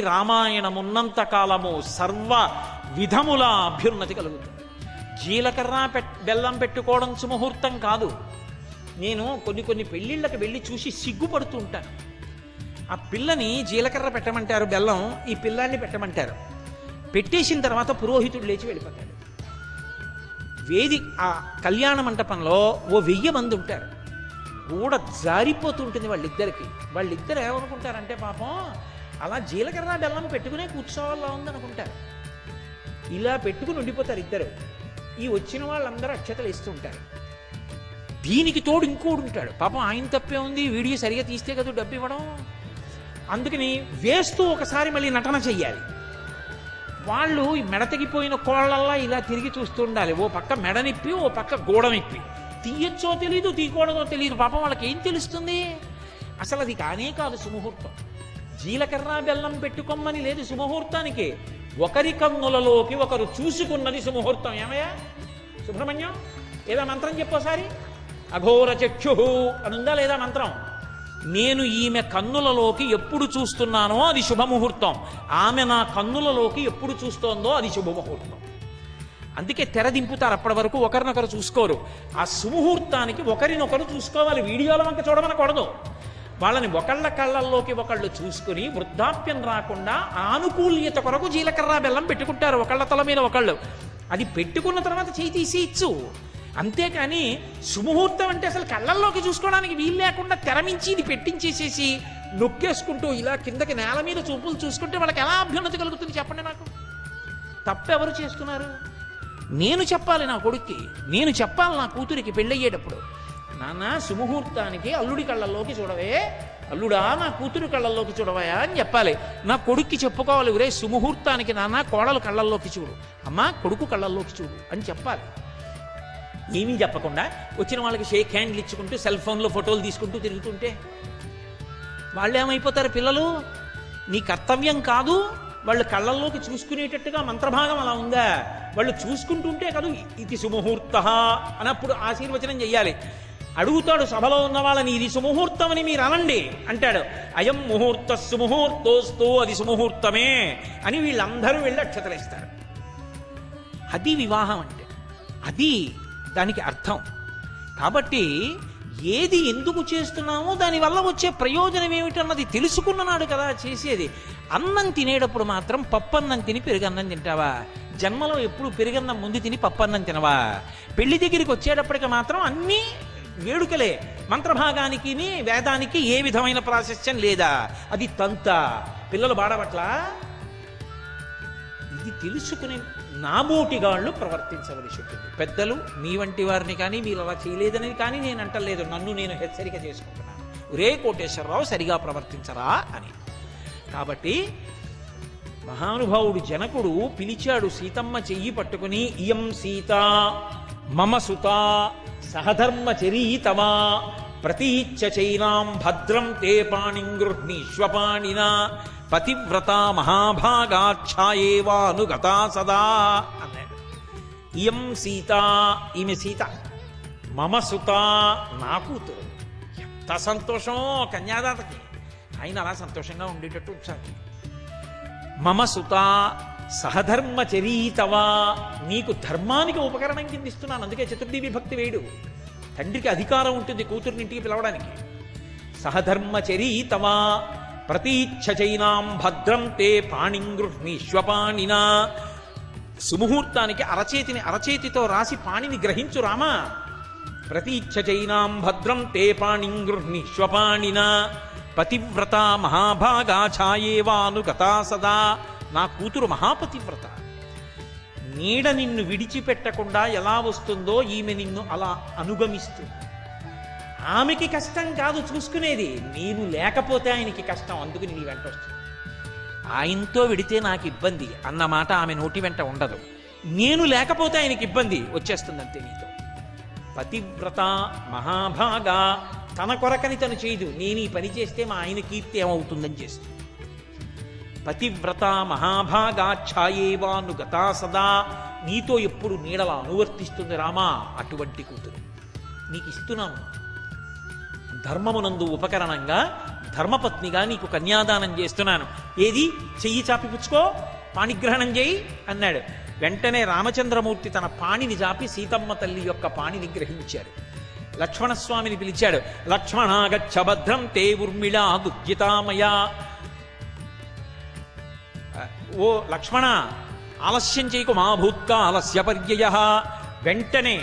రామాయణమున్నంత కాలము సర్వ విధముల అభ్యున్నతి కలుగుతుంది. జీలకర్ర పెట్ బెల్లం పెట్టుకోవడం సుముహూర్తం కాదు. నేను కొన్ని కొన్ని పెళ్ళిళ్ళకి వెళ్ళి చూసి సిగ్గుపడుతూ ఉంటాను. ఆ పిల్లని జీలకర్ర పెట్టమంటారు బెల్లం ఈ పిల్లాన్ని పెట్టమంటారు. పెట్టేసిన తర్వాత పురోహితుడు లేచి వెళ్ళిపోతాడు. వేది ఆ కళ్యాణ మంటపంలో ఓ వెయ్యి మంది ఉంటారు. కూడా జారిపోతుంటుంది వాళ్ళిద్దరికి. వాళ్ళిద్దరు ఏమనుకుంటారంటే పాపం అలా జీలకర్ర బెల్లం పెట్టుకునే కూర్చోవాలా ఉందనుకుంటారు ఇలా పెట్టుకుని ఉండిపోతారు ఇద్దరు. ఈ వచ్చిన వాళ్ళందరూ అక్షతలు ఇస్తుంటారు దీనికి తోడు ఇంకోడు ఉంటాడు. పాపం ఆయన తప్పే ఉంది వీడియో సరిగా తీస్తే కదా డబ్బు ఇవ్వడం. అందుకని వేస్తూ ఒకసారి మళ్ళీ నటన చెయ్యాలి. వాళ్ళు మెడతగిపోయిన కోళ్ళల్లా ఇలా తిరిగి చూస్తూ ఉండాలి. ఓ పక్క మెడనిప్పి ఓ పక్క గోడనిప్పి తీయచ్చో తెలీదు తీయకూడదో తెలియదు పాపం వాళ్ళకి ఏం తెలుస్తుంది? అసలు అది కానే కాదు సుముహూర్తం. జీలకర్ర బెల్లం పెట్టుకోమని లేదు శుభముహూర్తానికి ఒకరి కన్నులలోకి ఒకరు చూసుకున్నది సుముహూర్తం. ఏమయ్యా? సుబ్రహ్మణ్యం ఏదో మంత్రం చెప్పోసారి అఘోర చక్షు అనుందా లేదా మంత్రం? నేను ఈమె కన్నులలోకి ఎప్పుడు చూస్తున్నానో అది శుభముహూర్తం. ఆమె నా కన్నులలోకి ఎప్పుడు చూస్తోందో అది శుభముహూర్తం. అందుకే తెర దింపుతారు అప్పటి వరకు ఒకరినొకరు చూసుకోరు. ఆ సుముహూర్తానికి ఒకరినొకరు చూసుకోవాలి. వీడియోల వంక చూడమనకూడదు. వాళ్ళని ఒకళ్ళ కళ్ళల్లోకి ఒకళ్ళు చూసుకుని వృద్ధాప్యం రాకుండా ఆనుకూల్యత కొరకు జీలకర్ర బెల్లం పెట్టుకుంటారు ఒకళ్ళ తల మీద ఒకళ్ళు. అది పెట్టుకున్న తర్వాత చేయి తీసి ఇచ్చు. అంతేకాని సుముహూర్తం అంటే అసలు కళ్ళల్లోకి చూసుకోవడానికి వీలు లేకుండా తెరమించి ఇది పెట్టించేసేసి నొక్కేసుకుంటూ ఇలా కిందకి నేల మీద చూపులు చూసుకుంటే వాళ్ళకి ఎలా అభ్యున్నతి కలుగుతుంది చెప్పండి నాకు? తప్పెవరు చేస్తున్నారు? నేను చెప్పాలి నా కొడుక్కి. నేను చెప్పాలి నా కూతురికి పెళ్ళయ్యేటప్పుడు. నాన్న సుముహూర్తానికి అల్లుడి కళ్ళల్లోకి చూడవే. అల్లుడా నా కూతురు కళ్ళల్లోకి చూడవయా అని చెప్పాలి. నా కొడుక్కి చెప్పుకోవాలి ఒరే సుముహూర్తానికి నాన్న కోడలు కళ్ళల్లోకి చూడు. అమ్మా కొడుకు కళ్ళల్లోకి చూడు అని చెప్పాలి. ఏమీ చెప్పకుండా వచ్చిన వాళ్ళకి షేక్ హ్యాండ్లు ఇచ్చుకుంటూ సెల్ ఫోన్లో ఫోటోలు తీసుకుంటూ తిరుగుతుంటే వాళ్ళు ఏమైపోతారు పిల్లలు? నీ కర్తవ్యం కాదు. వాళ్ళు కళ్ళల్లోకి చూసుకునేటట్టుగా మంత్రభాగం అలా ఉందా? వాళ్ళు చూసుకుంటుంటే కాదు ఇది సుముహూర్త అన్నప్పుడు ఆశీర్వచనం చెయ్యాలి. అడుగుతాడు సభలో ఉన్న వాళ్ళని ఇది సుముహూర్తం అని మీరు అనండి. అంటాడు అయం ముహూర్త సుముహూర్తోస్తూ అది సుముహూర్తమే అని వీళ్ళందరూ వెళ్ళి అక్షతలేస్తారు. అది వివాహం అంటే అది దానికి అర్థం. కాబట్టి ఏది ఎందుకు చేస్తున్నామో దానివల్ల వచ్చే ప్రయోజనం ఏమిటన్నది తెలుసుకున్ననాడు కదా చేసేది. అన్నం తినేటప్పుడు మాత్రం పప్పన్నం తిని పెరుగన్నం తింటావా? జన్మలో ఎప్పుడు పెరుగన్నం ముందు తిని పప్పన్నం తినవా? పెళ్ళి దగ్గరికి వచ్చేటప్పటికి మాత్రం అన్నీ వేడుకలే. మంత్రభాగానికి వేదానికి ఏ విధమైన ప్రాశస్త్యం లేదా? అది తంత. పిల్లలు బాడబట్లా ఇది తెలుసుకుని నాబోటిగాళ్ళు ప్రవర్తించవలసి ఉంటుంది. పెద్దలు మీ వంటి వారిని కానీ మీరు అలా చేయలేదని కానీ నేను అంటలేదు. నన్ను నేను హెచ్చరిక చేసుకుంటున్నాను. రే కోటేశ్వరరావు సరిగా ప్రవర్తించరా అని. కాబట్టి మహానుభావుడు జనకుడు పిలిచాడు సీతమ్మ చెయ్యి పట్టుకుని ఇయం సీత. మమ సుతా సహధర్మచరీతమా ప్రతీచ్చ చైనాం భద్రం తే పాణిం గృహ్ణీష్వపాణినా పతివ్రత మహాభాగాఛాయేవానుగత సదా. అన్నాడు ఇయం సీత ఈమె సీత. మమ సుత నా కూతురు. ఎంత సంతోషం కన్యాదాతకి. ఆయన అలా సంతోషంగా ఉండేటట్టు ఉంచాలి. మమ సుత సహధర్మచరీతవా. నీకు ధర్మానికి ఉపకరణం కింద ఇస్తున్నాను. అందుకే చతుర్థి విభక్తి వేడు. తండ్రికి అధికారం ఉంటుంది కూతుర్నింటికి పిలవడానికి. సహధర్మచరీతవా. ప్రతీచ్ఛచైనాం భద్రం తే పాణింగృహ్ణీష్వపాణినా సుముహూర్తానికి అరచేతిని అరచేతితో రాసి పాణిని గ్రహించు రామా. ప్రతీచ్ఛచైనాం భద్రం తే పాణింగృహ్ణీష్వపాణినా పతివ్రత మహాభాగా ఛాయేవానుగతా సదా. నా కూతురు మహాపతివ్రత. నీడ నిన్ను విడిచిపెట్టకుండా ఎలా వస్తుందో ఈమె నిన్ను అలా అనుగమిస్తుంది. ఆమెకి కష్టం కాదు చూసుకునేది నేను లేకపోతే ఆయనకి కష్టం అందుకు నీ వెంట వస్తుంది. ఆయనతో విడితే నాకు ఇబ్బంది అన్నమాట ఆమె నోటి వెంట ఉండదు. నేను లేకపోతే ఆయనకి ఇబ్బంది వచ్చేస్తుంది అంతే నీతో. పతివ్రత మహాభాగా తన కొరకని తను చేయదు. నేను ఈ పని చేస్తే మా ఆయన కీర్తి ఏమవుతుందని చేస్తుంది. పతివ్రత మహాభాగాఛాయేవాను గతా సదా. నీతో ఎప్పుడు నీడలా అనువర్తిస్తుంది రామా అటువంటి కూతురు. నీకు ఇస్తున్నాను ధర్మమునందు ఉపకరణంగా ధర్మపత్నిగా నీకు కన్యాదానం చేస్తున్నాను. ఏది? చెయ్యి చాపి పుచ్చుకో పాణిగ్రహణం చేయి అన్నాడు. వెంటనే రామచంద్రమూర్తి తన పాణిని చాపి సీతమ్మ తల్లి యొక్క పాణిని గ్రహించారు లక్ష్మణస్వామిని పిలిచాడు. లక్ష్మణాగచ్చ భద్రం తే ఉర్మిళా దుర్జితామయా. ఓ లక్ష్మణ ఆలస్యం చేయకు మా భూత్క ఆలస్యపర్యయ వెంటనే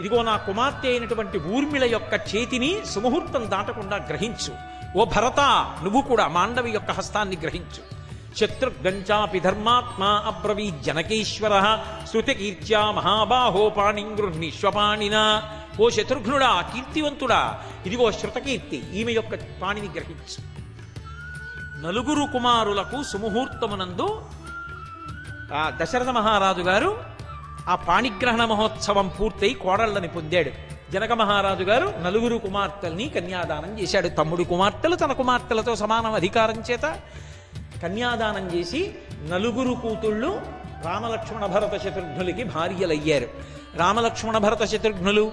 ఇదిగో నా కుమార్తె అయినటువంటి ఊర్మిళ యొక్క చేతిని సుముహూర్తం దాటకుండా గ్రహించు. ఓ భరత నువ్వు కూడా మాండవి యొక్క హస్తాన్ని గ్రహించు. శత్రుఘ్నంచాపి ధర్మాత్మ అబ్రవీ జనకేశ్వర. శృతికీర్త్యా మహాబాహో పాణిం ఓ శత్రుఘ్నుడా కీర్తివంతుడా ఇదిగో శృతకీర్తి ఈమె యొక్క పాణిని గ్రహించు. నలుగురు కుమారులకు సుముహూర్తమునందు ఆ దశరథ మహారాజు గారు ఆ పాణిగ్రహణ మహోత్సవం పూర్తయి కోడళ్ళని పొందాడు. జనక మహారాజు గారు నలుగురు కుమార్తెల్ని కన్యాదానం చేశాడు. తమ్ముడు కుమార్తెలు తన కుమార్తెలతో సమానం అధికారం చేత కన్యాదానం చేసి నలుగురు కూతుళ్ళు రామలక్ష్మణ భరత శత్రుఘ్నులకి భార్యలయ్యారు. రామలక్ష్మణ భరత శత్రుఘ్నులు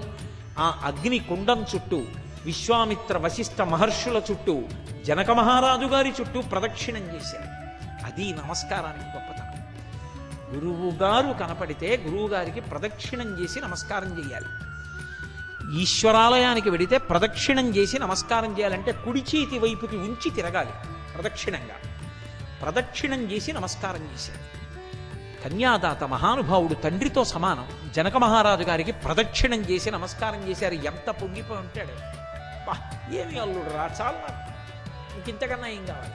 ఆ అగ్ని కుండం చుట్టూ విశ్వామిత్ర వశిష్ఠ మహర్షుల చుట్టూ జనక మహారాజు గారి చుట్టూ ప్రదక్షిణం చేశారు. అది నమస్కారానికి గొప్పతనం. గురువు గారు కనపడితే గురువు గారికి ప్రదక్షిణం చేసి నమస్కారం చేయాలి. ఈశ్వరాలయానికి వెడితే ప్రదక్షిణం చేసి నమస్కారం చేయాలంటే కుడి చేతి వైపుకి ఉంచి తిరగాలి ప్రదక్షిణంగా. ప్రదక్షిణం చేసి నమస్కారం చేశారు. కన్యాదాత మహానుభావుడు తండ్రితో సమానం. జనక మహారాజు గారికి ప్రదక్షిణం చేసి నమస్కారం చేశారు. ఎంత పొంగిపోయి ఉంటాడు. అబ్బా ఏమి అల్లుడు రా చాలు. నాకు. ఇంకింతకన్నా ఏం కావాలి?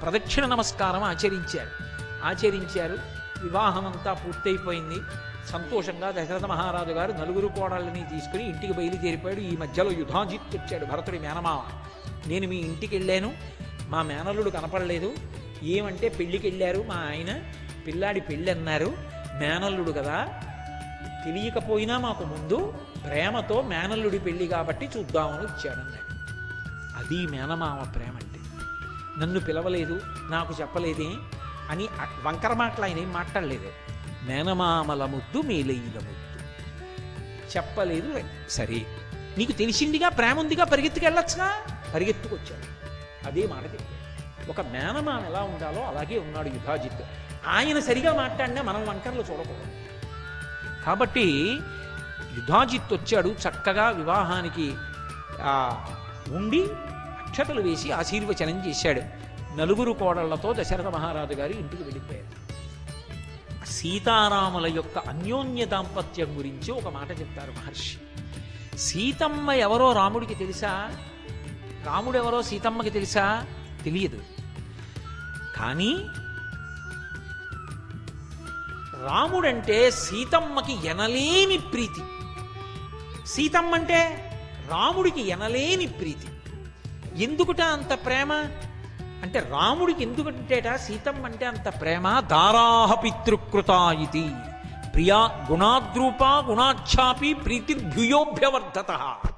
ప్రదక్షిణ నమస్కారం ఆచరించారు. ఆచరించారు. వివాహం అంతా పూర్తయిపోయింది. సంతోషంగా దశరథ మహారాజు గారు నలుగురు కోడళ్ళని తీసుకుని ఇంటికి బయలుదేరిపోయాడు. ఈ మధ్యలో యుధాజిత్ వచ్చాడు భరతుడి మేనమామ నేను మీ ఇంటికి వెళ్ళాను. మా మేనల్లుడు కనపడలేదు. ఏమంటే పెళ్ళికి వెళ్ళారు మా ఆయన. పిల్లాడి పెళ్ళి అన్నారు మేనల్లుడు కదా. తెలియకపోయినా మాకు ముందు ప్రేమతో మేనల్లుడి పెళ్ళి కాబట్టి చూద్దామని వచ్చాడన్నాడు అది మేనమామ ప్రేమ అంటే నన్ను పిలవలేదు నాకు చెప్పలేదే అని వంకర మాటలు ఆయన ఏం మాట్లాడలేదు. మేనమామల ముద్దు మేలయ్యల ముద్దు. చెప్పలేదు సరే. నీకు తెలిసిందిగా ప్రేమ ఉందిగా పరిగెత్తుకెళ్ళొచ్చుగా పరిగెత్తుకొచ్చాడు. అదే మాట చెప్పాడు. ఒక మేనమామ ఎలా ఉండాలో అలాగే ఉన్నాడు యుధాజిత్. ఆయన సరిగా మాట్లాడినా మనం వంకరలు చూడకూడదు. కాబట్టి యుధాజిత్ వచ్చాడు చక్కగా వివాహానికి ఆ, ఉండి అక్షతలు వేసి ఆశీర్వచనం చేశాడు. నలుగురు కోడళ్ళతో దశరథ మహారాజు గారు ఇంటికి వెళ్ళిపోయారు. సీతారాముల యొక్క అన్యోన్య దాంపత్యం గురించి ఒక మాట చెప్తారు మహర్షి. సీతమ్మ ఎవరో రాముడికి తెలుసా? రాముడు ఎవరో సీతమ్మకి తెలుసా? తెలియదు. కానీ రాముడంటే సీతమ్మకి ఎనలేని ప్రీతి. సీతమ్మ అంటే రాముడికి ఎనలేని ప్రీతి. ఎందుకుట అంత ప్రేమ? అంటే రాముడికి ఎందుకంటేట సీతమ్మ అంటే అంత ప్రేమ? దారాహ పితృకృత ఇది. ప్రియా గుణాద్రూపా గుణాఖ్యాపి ప్రీతిర్భ్యుయోభ్యవర్ధత.